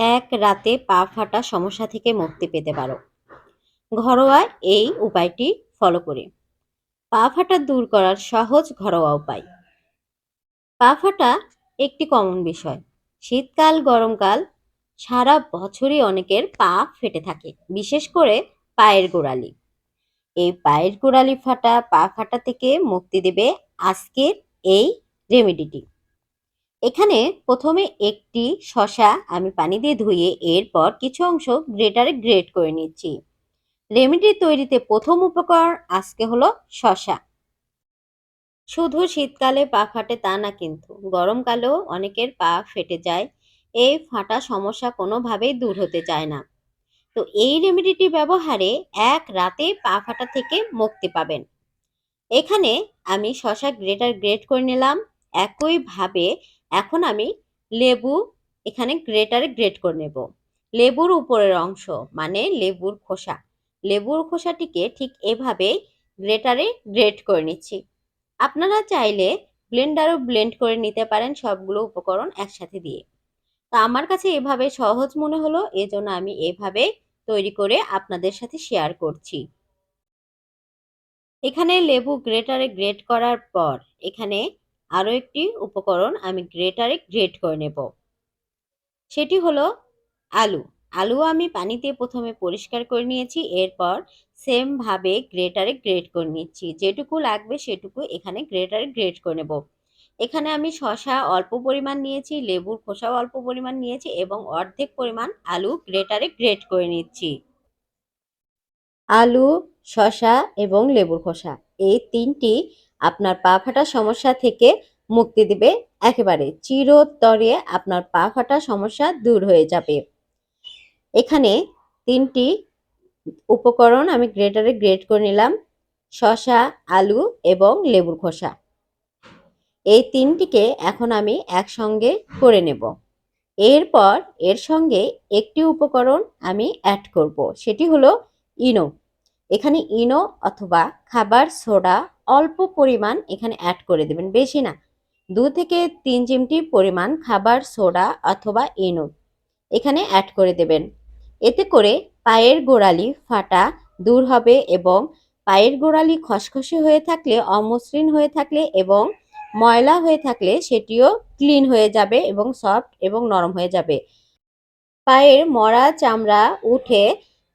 এক রাতে পা ফাটা সমস্যা থেকে মুক্তি পেতে পারো। ঘরোয়া এই উপায়টি ফলো করে। পা ফাটা দূর করার সহজ ঘরোয়া উপায়। পা ফাটা একটি কমন বিষয়। শীতকাল, গরমকাল সারা বছরই অনেকের পা ফেটে থাকে, বিশেষ করে পায়ের গোড়ালি। এই পায়ের গোড়ালি ফাটা, পা ফাটা থেকে মুক্তি দেবে আজকের এই রেমেডিটি এখানে প্রথমে একটি শশা আমি পানি দিয়ে ধুয়ে এরপর কিছু অংশ গ্রেটারে গ্রেট করে নিচ্ছি। রেমেডি তৈরিতে প্রথম উপকরণ আজকে হলো শশা শুধু শীতকালে পা ফাটে তা না কিন্তু গরমকালেও অনেকের পা ফেটে যায় এই ফাটা সমস্যা কোনোভাবেই দূর হতে চায় না। তো এই রেমেডিটি ব্যবহারে এক রাতে পা ফাটা থেকে মুক্তি পাবেন। এখানে আমি শশা গ্রেটার গ্রেট করে নিলাম। একইভাবে এখন আমি লেবু এখানে গ্রেটারে গ্রেট করে নেব। লেবুর উপরের অংশ মানে লেবুর খোসা। লেবুর খোসাটিকে ঠিক এভাবে গ্রেটারে গ্রেট করে নিচ্ছি। আপনারা চাইলে ব্লেন্ডারও ব্লেন্ড করে নিতে পারেন সবগুলো উপকরণ একসাথে দিয়ে। তা আমার কাছে এভাবে সহজ মনে হলো, এজন্য আমি এভাবে তৈরি করে আপনাদের সাথে শেয়ার করছি। এখানে লেবু গ্রেটারে গ্রেট করার পর এখানে আরও একটি উপকরণ আমি গ্রেটারে গ্রেট করে নেব। সেটি হলো আলু। আলু আমি পানিতে প্রথমে পরিষ্কার করে নিয়েছি, এরপর সেমভাবে গ্রেটারে গ্রেট করে নিচ্ছি। যেটুকু লাগবে সেটুকু এখানে গ্রেটারে গ্রেট করে নেব। এখানে আমি শশা অল্প পরিমাণ নিয়েছি, লেবুর খোসাও অল্প পরিমাণ নিয়েছি এবং অর্ধেক পরিমাণ আলু গ্রেটারে গ্রেট করে নিচ্ছি। আলু শশা এবং লেবুর খোসা। এই তিনটি আপনার পা ফাটা সমস্যা থেকে মুক্তি দিবে। একেবারে চিরতরে আপনার পা ফাটা সমস্যা দূর হয়ে যাবে। এখানে তিনটি উপকরণ আমি গ্রেটারে গ্রেট করে নিলাম শশা আলু এবং লেবুর খোসা। এই তিনটিকে এখন আমি একসঙ্গে করে নেব। এরপর এর সঙ্গে একটি উপকরণ আমি অ্যাড করব, সেটি হলো ইনো। এখানে ইনো অথবা খাবার সোডা অল্প পরিমাণ এখানে অ্যাড করে দেবেন, বেশি না। দু থেকে তিন চিমটি পরিমাণ খাবার, সোডা অথবা ইনো এখানে অ্যাড করে দেবেন। এতে করে পায়ের গোড়ালি ফাটা দূর হবে এবং পায়ের গোড়ালি খসখসে হয়ে থাকলে, অমসৃণ হয়ে থাকলে এবং ময়লা হয়ে থাকলে সেটিও ক্লিন হয়ে যাবে এবং সফট এবং নরম হয়ে যাবে। পায়ের মরা চামড়া উঠে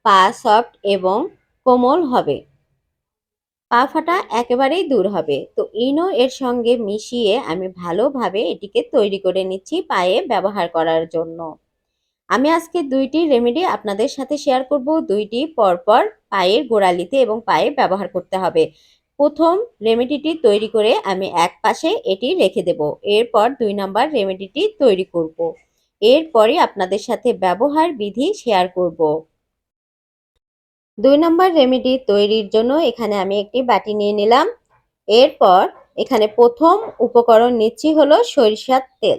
পা সফট এবং কোমল হবে। পা ফাটা একেবারেই দূর হবে। তো ইনো এর সঙ্গে মিশিয়ে আমি ভালোভাবে এটিকে তৈরি করে নিচ্ছি পায়ে ব্যবহার করার জন্য। আমি আজকে দুইটি রেমেডি আপনাদের সাথে শেয়ার করব। দুইটি পরপর পায়ের গোড়ালিতে এবং পায়ে ব্যবহার করতে হবে। প্রথম রেমেডিটি তৈরি করে আমি এক পাশে এটি রেখে দেব। এরপর দুই নাম্বার রেমেডিটি তৈরি করব। এরপরে আপনাদের সাথে ব্যবহার বিধি শেয়ার করব। দুই নম্বর রেমেডি তৈরির জন্য এখানে আমি একটি বাটি নিয়ে নিলাম। এরপর এখানে প্রথম উপকরণ নিচ্ছি হলো সরিষার তেল।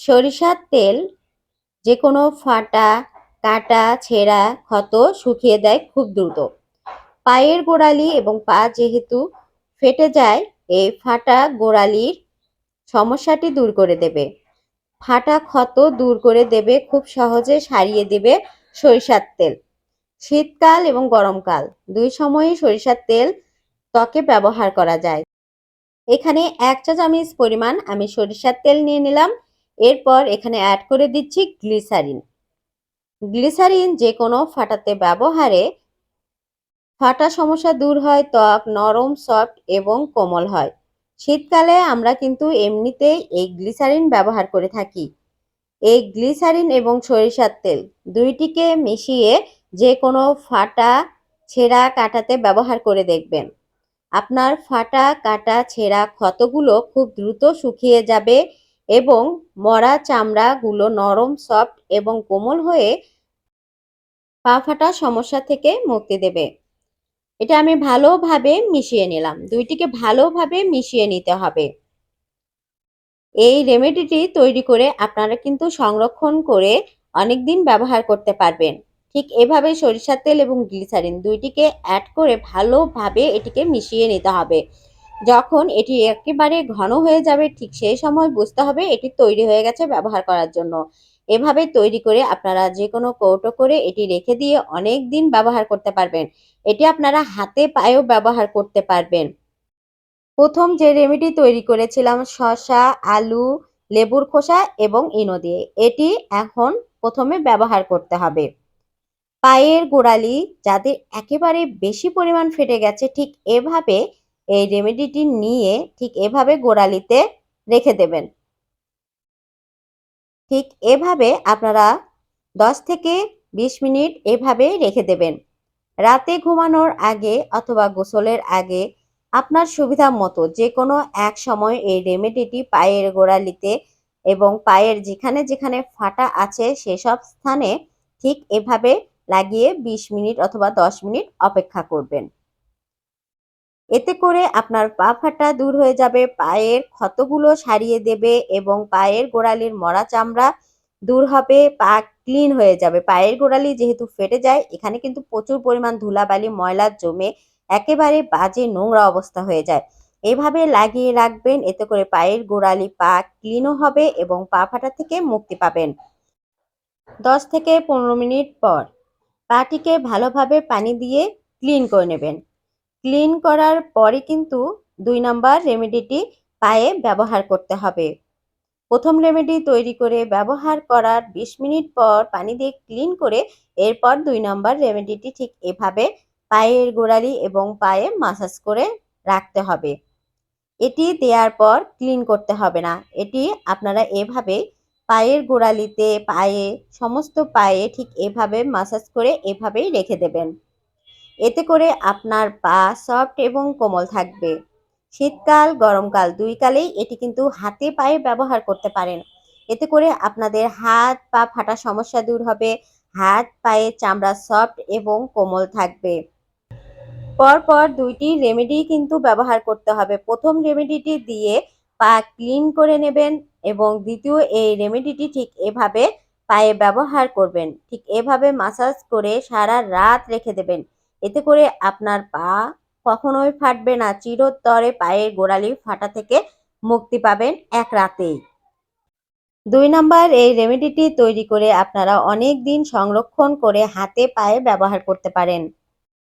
সরিষার তেল যে কোনো ফাটা, কাটা, ছেঁড়া ক্ষত শুকিয়ে দেয় খুব দ্রুত। পায়ের গোড়ালি এবং পা যেহেতু ফেটে যায়, এই ফাটা গোড়ালির সমস্যাটি দূর করে দেবে। ফাটা ক্ষত দূর করে দেবে, খুব সহজে সারিয়ে দেবে সরিষার তেল। শীতকাল এবং গরমকাল। দুই সময়ই সরিষার তেল ত্বকে ব্যবহার করা যায়। এখানে এক চা চামচ পরিমাণ আমি সরিষার তেল নিয়ে নিলাম। এরপর এখানে অ্যাড করে দিচ্ছি গ্লিসারিন গ্লিসারিন যে কোনো ফাটাতে ব্যবহারে ফাটা সমস্যা দূর হয়, ত্বক নরম সফট এবং কোমল হয়। শীতকালে আমরা কিন্তু এমনিতেই এই গ্লিসারিন ব্যবহার করে থাকি। এই গ্লিসারিন এবং সরিষার তেল দুইটিকে মিশিয়ে যে কোনো ফাটা ছেঁড়া কাটাতে ব্যবহার করে দেখবেন। আপনার ফাটা কাটা ছেঁড়া ক্ষতগুলো খুব দ্রুত শুকিয়ে যাবে এবং মরা চামড়াগুলো নরম, সফট এবং কোমল হয়ে পা ফাটা সমস্যা থেকে মুক্তি দেবে। এটা আমি ভালোভাবে মিশিয়ে নিলাম। দুইটিকে ভালোভাবে মিশিয়ে নিতে হবে। এই রেমেডিটি তৈরি করে আপনারা কিন্তু সংরক্ষণ করে অনেক দিন ব্যবহার করতে পারবেন। ঠিক এভাবে সরিষার তেল এবং গ্লিসারিন দুইটিকে অ্যাড করে ভালোভাবে এটিকে মিশিয়ে নিতে হবে। যখন এটি একেবারে ঘন হয়ে যাবে, ঠিক সেই সময় বুঝতে হবে এটি তৈরি হয়ে গেছে ব্যবহার করার জন্য। এভাবে তৈরি করে আপনারা যে কোনো কৌটো করে এটি রেখে দিয়ে অনেক দিন ব্যবহার করতে পারবেন। এটি আপনারা হাতে পায়েও ব্যবহার করতে পারবেন। প্রথম যে রেমেডি তৈরি করেছিলাম, শসা, আলু, লেবুর খোসা এবং ইনো দিয়ে, এটি এখন প্রথমে ব্যবহার করতে হবে। পায়ের গোড়ালি যাদের একেবারে বেশি পরিমাণ ফেটে গেছে, ঠিক এভাবে এই রেমেডিটি নিয়ে ঠিক এভাবে গোড়ালিতে রেখে দেবেন। ঠিক এভাবে আপনারা দশ থেকে বিশ মিনিট এভাবে রেখে দেবেন। রাতে ঘুমানোর আগে অথবা গোসলের আগে আপনার সুবিধা মতো যে কোনো এক সময় এই রেমেডিটি পায়ের গোড়ালিতে এবং পায়ের যেখানে যেখানে ফাটা আছে সেসব স্থানে ঠিক এভাবে লাগিয়ে ২০ মিনিট অথবা ১০ মিনিট অপেক্ষা করবেন। এতে করে আপনার পা ফাটা দূর হয়ে যাবে, পায়ের ক্ষতগুলো সারিয়ে দেবে এবং পায়ের গোড়ালির মরা চামড়া দূর হবে, পা ক্লিন হয়ে যাবে। পায়ের গোড়ালি যেহেতু ফেটে যায়, এখানে কিন্তু প্রচুর পরিমাণ ধুলাবালি, ময়লা জমে একেবারে বাজে নোংরা অবস্থা হয়ে যায়। এভাবে লাগিয়ে রাখবেন, এতে করে পায়ের গোড়ালি পা ক্লিনও হবে এবং পা ফাটা থেকে মুক্তি পাবেন। দশ থেকে পনেরো মিনিট পর পাটিকে ভালোভাবে পানি দিয়ে ক্লিন করে নেবেন। ক্লিন করার পরে কিন্তু দুই নম্বর রেমেডিটি পায়ে ব্যবহার করতে হবে। প্রথম রেমেডি তৈরি করে ব্যবহার করার ২০ মিনিট পর পানি দিয়ে ক্লিন করে এরপর দুই নম্বর রেমেডিটি ঠিক এভাবে পায়ের গোড়ালি এবং পায়ে মাসাজ করে রাখতে হবে। এটি দেওয়ার পর ক্লিন করতে হবে না। এটি আপনারা এভাবে পায়ের গোড়ালিতে পায়ে, সমস্ত পায়ে ঠিক এভাবে মাসাজ করে এভাবেই রেখে দেবেন। এতে করে আপনার পা সফট এবং কোমল থাকবে। শীতকাল, গরমকাল দুই কালেই এটি কিন্তু হাতে পায়ে ব্যবহার করতে পারেন। এতে করে আপনাদের হাত পা ফাটা সমস্যা দূর হবে, হাত পায়ে চামড়া সফট এবং কোমল থাকবে। পরপর দুইটি রেমেডি কিন্তু ব্যবহার করতে হবে। প্রথম রেমেডিটি দিয়ে পা ক্লিন করে নেবেন এবং দ্বিতীয় এই রেমেডিটি ঠিক এভাবে পায়ে ব্যবহার করবেন। ঠিক এভাবে মাসাজ করে সারা রাত রেখে দেবেন। এতে করে আপনার পা কখনোই ফাটবে না। চিরতরে পায়ের গোড়ালি ফাটা থেকে মুক্তি পাবেন এক রাতেই। দুই নাম্বার, এই রেমেডিটি তৈরি করে আপনারা অনেক দিন সংরক্ষণ করে হাতে পায়ে ব্যবহার করতে পারেন।